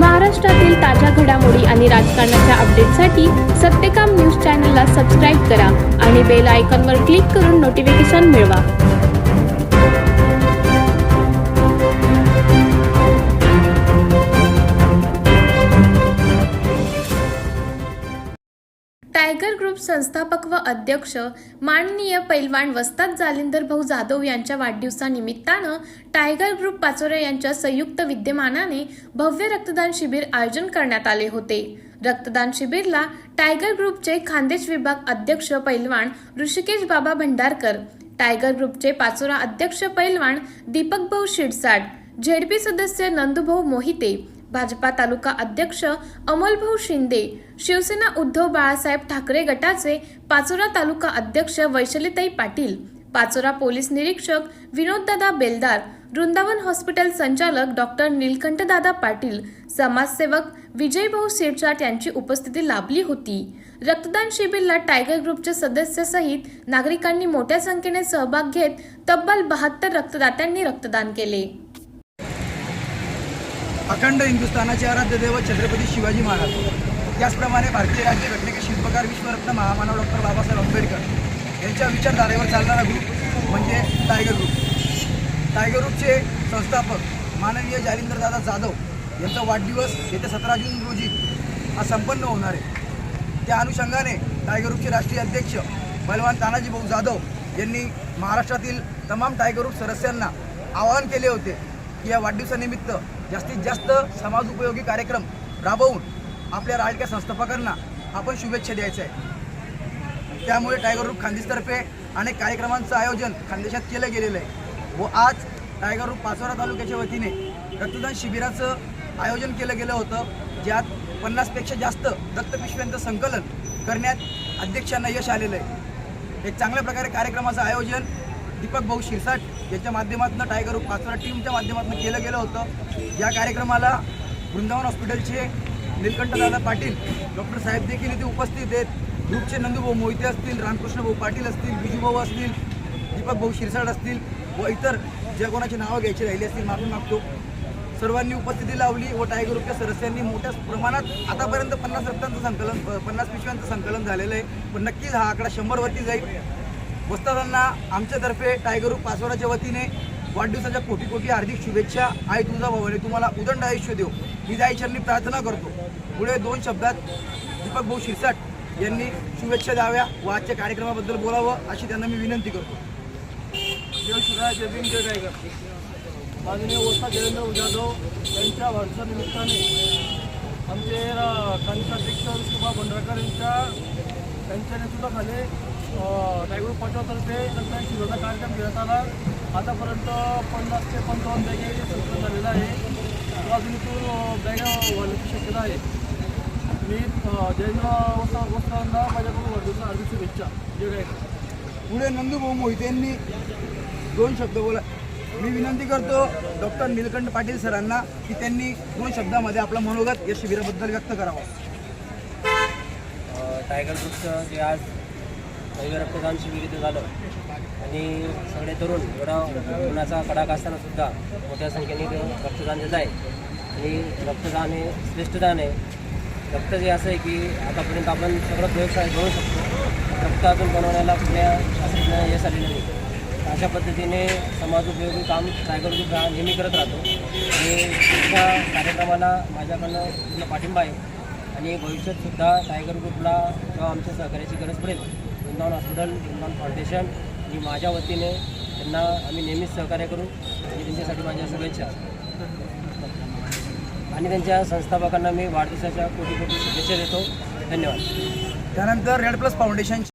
महाराष्ट्रातील ताज्या घडामोडी आणि राजकारणाच्या अपडेटसाठी सत्यकाम न्यूज चॅनलला सबस्क्राईब करा आणि बेल आयकॉनवर क्लिक करून नोटिफिकेशन मिळवा. टायगर ग्रुप संस्थापक व अध्यक्ष माननीय पैलवान वस्ताद जालिंदर भाऊ जाधव यांच्या वाढदिवसानिमित्तानं टायगर ग्रुप पाचोरे यांच्या संयुक्त विद्यमानाने भव्य रक्तदान शिबिर आयोजन करण्यात आले होते. रक्तदान शिबिरला टायगर ग्रुपचे खान्देश विभाग अध्यक्ष पैलवान ऋषिकेश बाबा भंडारकर टायगर ग्रुपचे पाचोरा अध्यक्ष पैलवान दीपक भाऊ शिरसाट झेडपी सदस्य नंदुभाऊ मोहिते भाजपा तालुका अध्यक्ष अमोलभाऊ शिंदे शिवसेना उद्धव बाळासाहेब ठाकरे गटाचे पाचोरा तालुका अध्यक्ष वैशलीताई पाटील पाचोरा पोलीस निरीक्षक विनोददादा बेलदार वृंदावन हॉस्पिटल संचालक डॉक्टर नीलकंठदादा पाटील समाजसेवक विजयभाऊ शिरसाट यांची उपस्थिती लाभली होती. रक्तदान शिबिरला टायगर ग्रुपचे सदस्यसहित नागरिकांनी मोठ्या संख्येने सहभाग घेत तब्बल बहात्तर रक्तदात्यांनी रक्तदान केले. अखंड हिंदुस्थानाचे आराध्य दैवत छत्रपती शिवाजी महाराज. त्याचप्रमाणे भारतीय राज्यघटनेचे शिल्पकार विश्वरत्न महामानव डॉक्टर बाबासाहेब आंबेडकर यांच्या विचारधारेवर चालणारा ग्रुप म्हणजे टायगर ग्रुप टायगर ग्रुपचे संस्थापक माननीय जालिंदरदादा जाधव यांचा वाढदिवस येत्या सतरा जून रोजी हा संपन्न होणार आहे. त्या अनुषंगाने टायगर ग्रुपचे राष्ट्रीय अध्यक्ष बलवान तानाजी भाऊ जाधव यांनी महाराष्ट्रातील तमाम टायगर ग्रुप सदस्यांना आवाहन केले होते की या वाढदिवसानिमित्त जास्तीत जास्त समाज उपयोगी कार्यक्रम राबवून आपल्या राजकीय संस्थापकांना आपण शुभेच्छा द्यायचं आहे. त्यामुळे टायगर रूप खानदेशतर्फे अनेक कार्यक्रमांचं आयोजन खानदेशात केलं गेलेलं आहे. व आज टायगर रूप पाचोरा तालुक्याच्या वतीने रक्तदान शिबिराचं आयोजन केलं गेलं होतं. ज्यात पन्नासपेक्षा जास्त रक्तपिशव्यांचं संकलन करण्यात अध्यक्षांना यश आलेलं आहे. एक चांगल्या प्रकारे कार्यक्रमाचं आयोजन दीपक भाऊ शिरसाट याच्या माध्यमातून टायगर ग्रुप पाचोरा टीमच्या माध्यमातून केलं गेलं होतं. या कार्यक्रमाला वृंदावन हॉस्पिटलचे नीलकंठदादा पाटील डॉक्टर साहेब देखील इथे उपस्थित आहेत. ग्रुपचे नंदूभाऊ मोहिते असतील रामकृष्ण भाऊ पाटील असतील बिजूभाऊ असतील दीपक भाऊ शिरसाट असतील व इतर ज्या कोणाची नावं घ्यायची राहिली असतील मागून मागतो. सर्वांनी उपस्थिती लावली व टायगर ग्रुपच्या सदस्यांनी मोठ्या प्रमाणात आतापर्यंत पन्नास रक्तांचं संकलन पन्नास पिशव्यांचं संकलन झालेलं आहे. पण नक्कीच हा आकडा शंभरवरती जाईल. वस्तादांना आमच्यातर्फे टायगर ग्रुप वतीने वाढदिवसाच्या कोटी कोटी हार्दिक शुभेच्छा. आई भाऊ भवाने तुम्हाला उदंड आयुष्य देऊ ही जाईचरणी प्रार्थना करतो. पुढे दोन शब्दात दीपक भाऊ शिरसाट यांनी शुभेच्छा द्याव्या व आजच्या कार्यक्रमाबद्दल बोलावं अशी त्यांना मी विनंती करतो. जय शिवराय जय भीम जय टायगर. माननीय ओस्ता देवेंद्र जाधव यांच्या वाढदिवसानिमित्ताने आमचे खानसाध्यक्ष विष्णुबा भंडारकर यांच्या त्यांच्या नेतृत्वाखाली टायगर पाचवातर्फे रक्तदान शिबिराचा कार्यक्रम घेण्यात आला. आतापर्यंत पन्नास ते पंचावन्न बॅगे संकलन झालेलं आहे. अजून इथून बॅगा वाढण्याची शक्यता आहे. मी जयेंद्र वस्ता वस्तांना माझ्याकडून वाढदिवसा हार्दिक शुभेच्छा. जय टायगर पुढे नंदूभाऊ मोहिते यांनी दोन शब्द बोला. मी विनंती करतो डॉक्टर निलकंठ पाटील सरांना की त्यांनी दोन शब्दामध्ये आपलं मनोगत या शिबिराबद्दल व्यक्त करावं. टायगर ग्रुपचं जे आज भव्य रक्तदान शिबिर इथं झालं. आणि सगळे तरुण एवढा उन्हाचा कडाका असताना सुद्धा मोठ्या संख्येने ते रक्तदान देत आहे आणि रक्तदान हे श्रेष्ठदान आहे. रक्त जे असं आहे की आतापर्यंत आपण सगळं व्यवसाय घेऊ शकतो. रक्त अजून बनवण्याला कुठल्या शास्त्रज्ञ यश आलेलं नाही. अशा पद्धतीने समाज उपयोगी काम रायगड ग्रुप नेहमी करत राहतो. आणि त्या कार्यक्रमाला माझ्याकडनं पूर्ण पाठिंबा आहे. आणि भविष्यातसुद्धा टायगर ग्रुपला किंवा आमच्या सहकार्याची गरज पडेल. वृंदावन हॉस्पिटल वृंदावन फाउंडेशन ही माझ्या वतीने त्यांना आम्ही नेहमीच सहकार्य करू. आणि त्यांच्यासाठी माझ्या शुभेच्छा. आणि त्यांच्या संस्थापकांना मी वाढदिवसाच्या कोटी कोटी शुभेच्छा देतो. धन्यवाद. त्यानंतर रेड प्लस फाउंडेशन